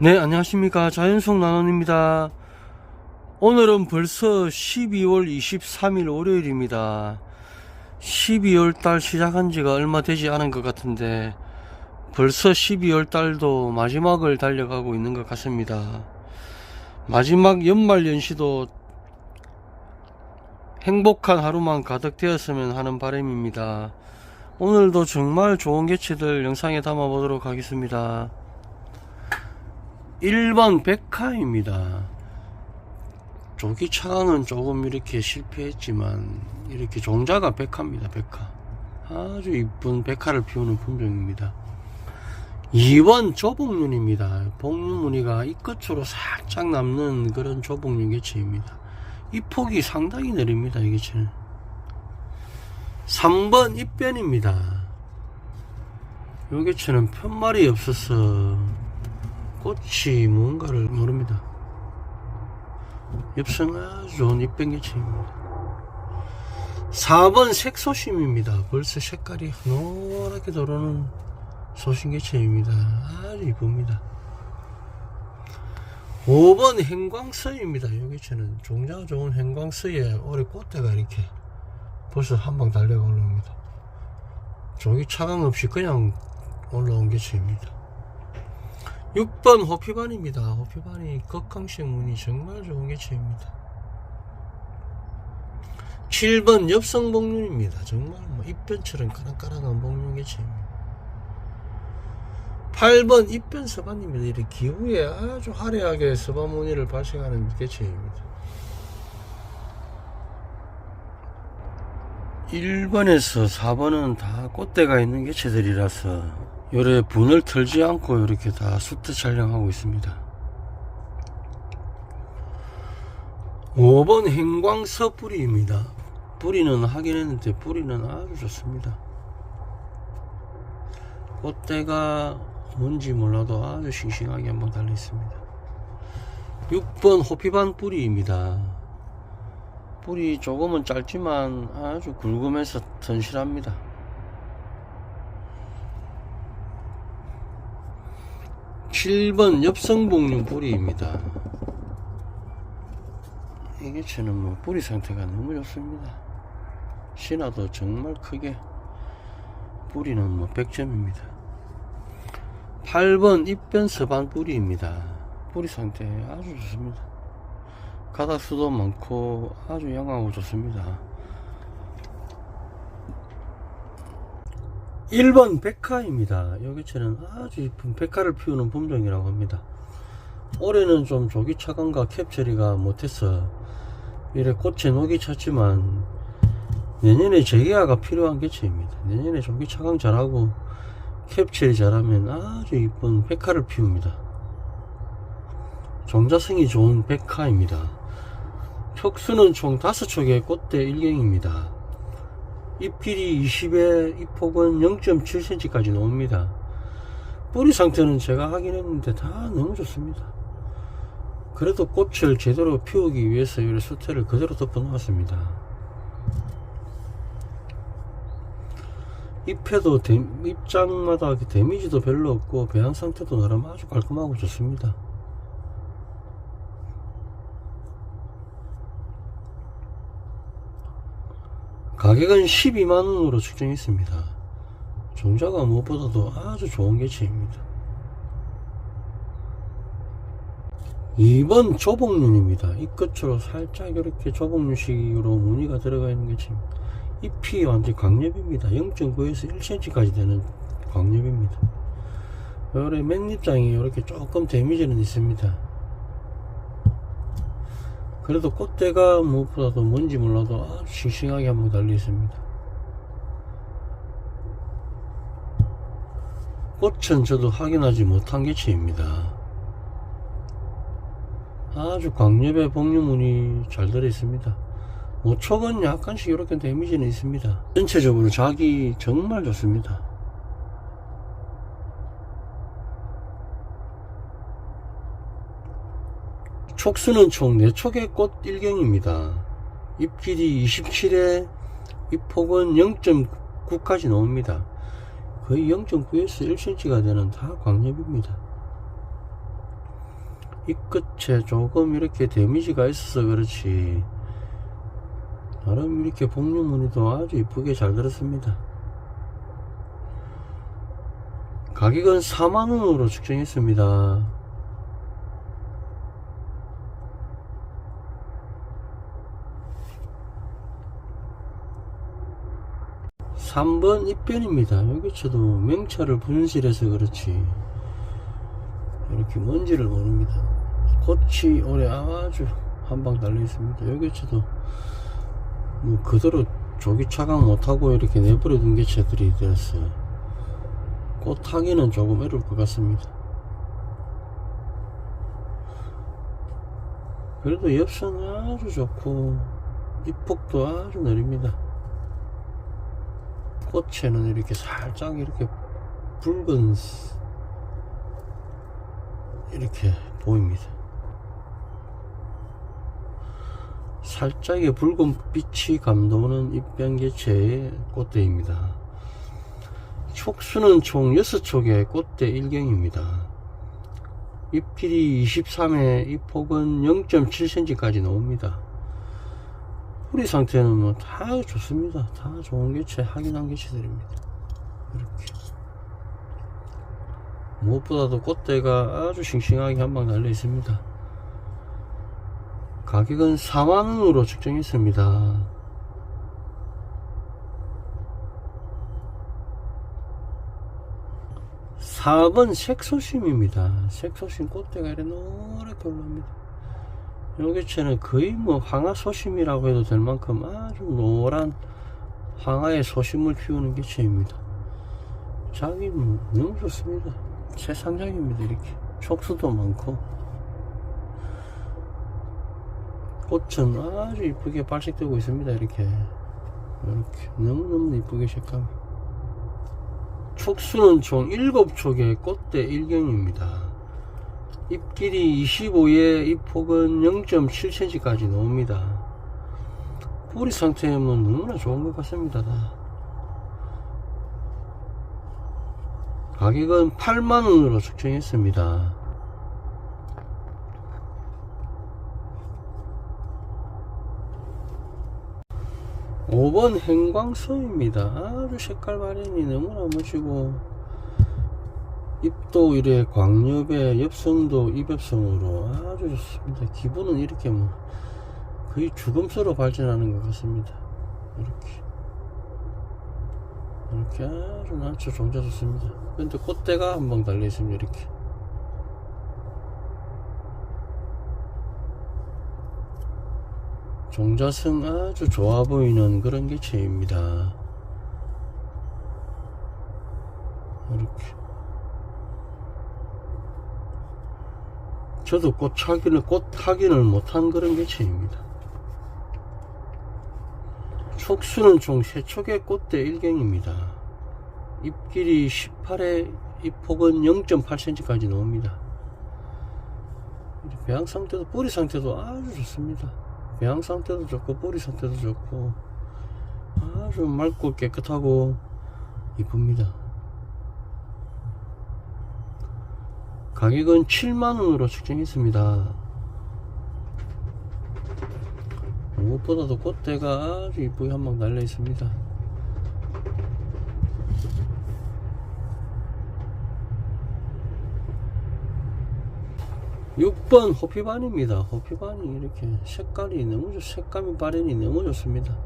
네, 안녕하십니까. 자연속 나눔입니다. 오늘은 벌써 12월 23일 월요일입니다. 12월 달 시작한 지가 얼마 되지 않은 것 같은데, 벌써 12월 달도 마지막을 달려가고 있는 것 같습니다. 마지막 연말 연시도 행복한 하루만 가득 되었으면 하는 바람입니다. 오늘도 정말 좋은 개체들 영상에 담아 보도록 하겠습니다. 1번 백화입니다. 조기 차강은 조금 이렇게 실패했지만 이렇게 종자가 백화입니다. 백화. 아주 이쁜 백화를 피우는 품종입니다. 2번 조복륜입니다. 복륜 무늬가 이 끝으로 살짝 남는 그런 조복륜 개체입니다. 이 폭이 상당히 느립니다. 이 개체는. 3번 입변입니다. 이 개체는 편말이 없어서 꽃이 뭔가를 모릅니다. 엽성 아주 좋은 입변개체입니다. 4번 색소심입니다. 벌써 색깔이 노랗게 도르는 소심개체입니다. 아주 이쁩니다. 5번 행광서입니다. 이 개체는 종자가 좋은 행광서에 올해 꽃대가 이렇게 벌써 한 방 달려가 올라옵니다. 조기 차강 없이 그냥 올라온 개체입니다. 6번 호피반입니다. 호피반이 극강식 무늬 정말 좋은 개체입니다. 7번 엽성 복륜입니다. 정말 뭐 입변처럼 까랑까랑한 복륜 개체입니다. 8번 입변 서반입니다. 이렇게 기후에 아주 화려하게 서반 무늬를 발생하는 개체입니다. 1번에서 4번은 다 꽃대가 있는 개체들이라서 요래 분을 털지 않고 이렇게 다 수트 촬영하고 있습니다. 5번 행광서 뿌리입니다. 뿌리는 하긴 했는데 뿌리는 아주 좋습니다. 꽃대가 뭔지 몰라도 아주 싱싱하게 한번 달려 있습니다. 6번 호피반 뿌리입니다. 뿌리 조금은 짧지만 아주 굵으면서 튼실합니다. 7번 엽성복륜 뿌리입니다. 이게 저는 뭐 뿌리 상태가 너무 좋습니다. 신화도 정말 크게 뿌리는 뭐 100점입니다. 8번 입변 서반 뿌리입니다. 뿌리 상태 아주 좋습니다. 가닥수도 많고 아주 양하고 좋습니다. 1번 백화입니다. 여기처는 아주 이쁜 백화를 피우는 품종이라고 합니다. 올해는 좀 조기 차감과 캡 처리가 못해서 이래 꽃에 녹이 찼지만 내년에 재개화가 필요한 개체입니다. 내년에 조기 차감 잘하고 캡 처리 잘하면 아주 이쁜 백화를 피웁니다. 종자성이 좋은 백화입니다. 촉수는 총 5촉의 꽃대 1경입니다. 잎 길이 20에 잎 폭은 0.7cm까지 나옵니다. 뿌리 상태는 제가 확인했는데 다 너무 좋습니다. 그래도 꽃을 제대로 피우기 위해서 이 수태를 그대로 덮어 놓았습니다. 잎에도 데, 잎장마다 데미지도 별로 없고 배양 상태도 나름 아주 깔끔하고 좋습니다. 가격은 12만원으로 측정했습니다. 종자가 무엇보다도 아주 좋은 개체입니다. 2번 조복륜입니다. 이 끝으로 살짝 이렇게 조복륜식으로 무늬가 들어가 있는 개체입니다. 잎이 완전 강엽입니다. 0.9에서 1cm까지 되는 강엽입니다. 요래 맨잎장이 이렇게 조금 데미지는 있습니다. 그래도 꽃대가 무엇보다도 뭔지 몰라도 아주 싱싱하게 한번 달려 있습니다. 꽃은 저도 확인하지 못한 개체입니다. 아주 광엽의 복류문이 잘 들어 있습니다. 모촉은 약간씩 이렇게 데미지는 있습니다. 전체적으로 작이 정말 좋습니다. 촉수는 총 4촉의 꽃 1경입니다. 잎 길이 27에 잎 폭은 0.9까지 나옵니다. 거의 0.9에서 1cm가 되는 다 광엽입니다. 이 끝에 조금 이렇게 데미지가 있어서 그렇지 나름 이렇게 복류 무늬도 아주 이쁘게 잘 들었습니다 가격은 4만원으로 측정했습니다 3번 입변입니다. 여기 저도 명찰을 분실해서 그렇지 이렇게 뭔지를 모릅니다. 꽃이 올해 아주 한방 달려 있습니다. 여기 저도 뭐 그대로 조기 차강 못하고 이렇게 내버려 둔 개체들이 되었어요. 꽃 타기는 조금 어려울 것 같습니다. 그래도 엽선 아주 좋고 입폭도 아주 느립니다. 꽃에는 이렇게 살짝 이렇게 붉은 스- 이렇게 보입니다. 살짝의 붉은 빛이 감도는 입변개체의 꽃대입니다. 촉수는 총 6촉의 꽃대 일경입니다. 잎 길이 23에 잎 폭은 0.7cm까지 나옵니다. 뿌리 상태는 뭐 다 좋습니다. 다 좋은 개체, 확인한 개체들입니다. 이렇게. 무엇보다도 꽃대가 아주 싱싱하게 한 방 달려 있습니다. 가격은 4만원으로 측정했습니다. 사번 색소심입니다. 색소심 꽃대가 이렇게 노랗게 올라옵니다. 요 개체는 거의 뭐 황화 소심이라고 해도 될 만큼 아주 노란 황화의 소심을 피우는 개체입니다. 작이 뭐 너무 좋습니다. 최상장입니다. 이렇게 촉수도 많고 꽃은 아주 이쁘게 발색되고 있습니다. 이렇게 이렇게 너무너무 이쁘게 색감. 촉수는 총 7촉의 꽃대 일경입니다. 잎 길이 25에 잎 폭은 0.7cm까지 나옵니다. 뿌리 상태는 너무나 좋은 것 같습니다. 다. 가격은 8만원으로 측정했습니다. 오번 행광소입니다. 아주 색깔 발현이 너무나 멋지고 잎도 이래 광엽에 엽성도 입엽성으로 아주 좋습니다. 기분은 이렇게 뭐 거의 죽음수로 발전하는 것 같습니다. 이렇게 이렇게 아주 난초 종자 좋습니다. 근데 꽃대가 한방 달려 있습니다. 이렇게 종자성 아주 좋아 보이는 그런 개체입니다. 이렇게 저도 꽃 차기는 꽃 타기는 못한 그런 개체입니다. 촉수는 총 3촉의 꽃대 일경입니다. 잎 길이 18에 잎 폭은 0.8cm까지 나옵니다. 배양 상태도 뿌리 상태도 아주 좋습니다. 배양 상태도 좋고 뿌리 상태도 좋고 아주 맑고 깨끗하고 이쁩니다. 가격은 7만원으로 측정했습니다. 무엇보다도 꽃대가 아주 이쁘게 한방 달려 있습니다. 육번 호피반입니다. 호피반이 이렇게 색깔이 너무 좋, 색감이 발현이 너무 좋습니다.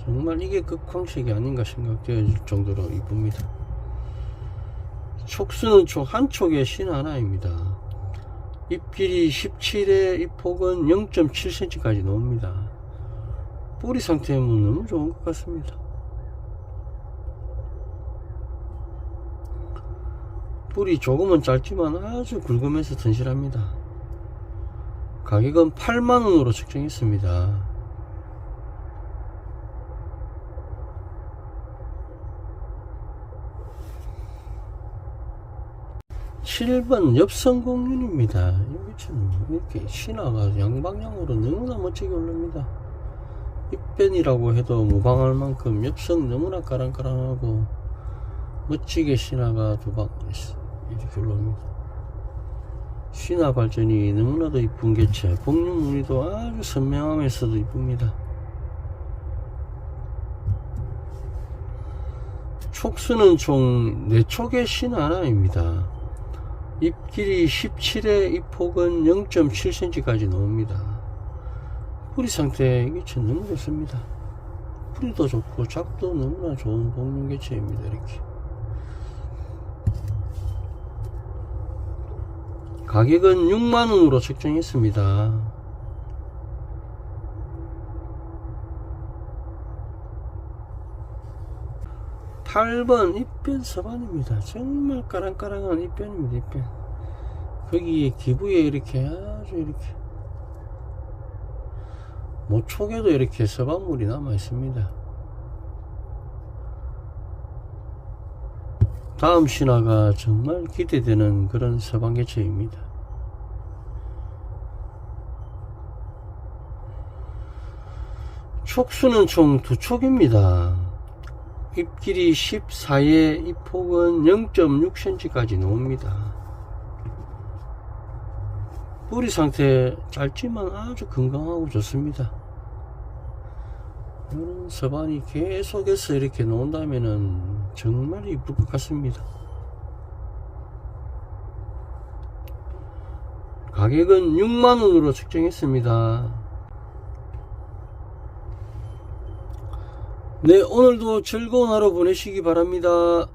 정말 이게 극황색이 아닌가 생각될 정도로 이쁩니다. 촉수는 총한 촉에 신 하나입니다. 잎 길이 17에 잎 폭은 0.7cm까지 나옵니다. 뿌리 상태는 너무 좋은 것 같습니다. 뿌리 조금은 짧지만 아주 굵으면서 튼실합니다. 가격은 8만원으로 측정했습니다. 7번 엽성공윤입니다. 이렇게 신화가 양방향으로 너무나 멋지게 올립니다. 입변이라고 해도 무방할 만큼 엽성 너무나 까랑까랑하고 멋지게 신화가 두방 이렇게 올라옵니다. 신화 발전이 너무나도 이쁜 개체 복륜 무늬도 아주 선명하면서도 이쁩니다 촉수는 총 4촉의 신화나입니다 잎 길이 17에 잎 폭은 0.7cm까지 나옵니다. 뿌리 상태 이게 참 너무 좋습니다. 뿌리도 좋고 작도 너무나 좋은 복륜 개체입니다 이렇게. 가격은 6만원으로 책정했습니다. 팔번 입변 서반입니다. 정말 까랑까랑한 입변입니다. 입변. 거기에 기부에 이렇게 아주 이렇게 모촉에도 이렇게 서반물이 남아 있습니다. 다음 신화가 정말 기대되는 그런 서방개체입니다. 촉수는 총 두 촉입니다. 잎 길이 14에 잎폭은 0.6cm까지 나옵니다. 뿌리 상태 짧지만 아주 건강하고 좋습니다. 이런 서반이 계속해서 이렇게 나온다면은 정말 이쁠 것 같습니다. 가격은 6만원으로 책정했습니다. 네, 오늘도 즐거운 하루 보내시기 바랍니다.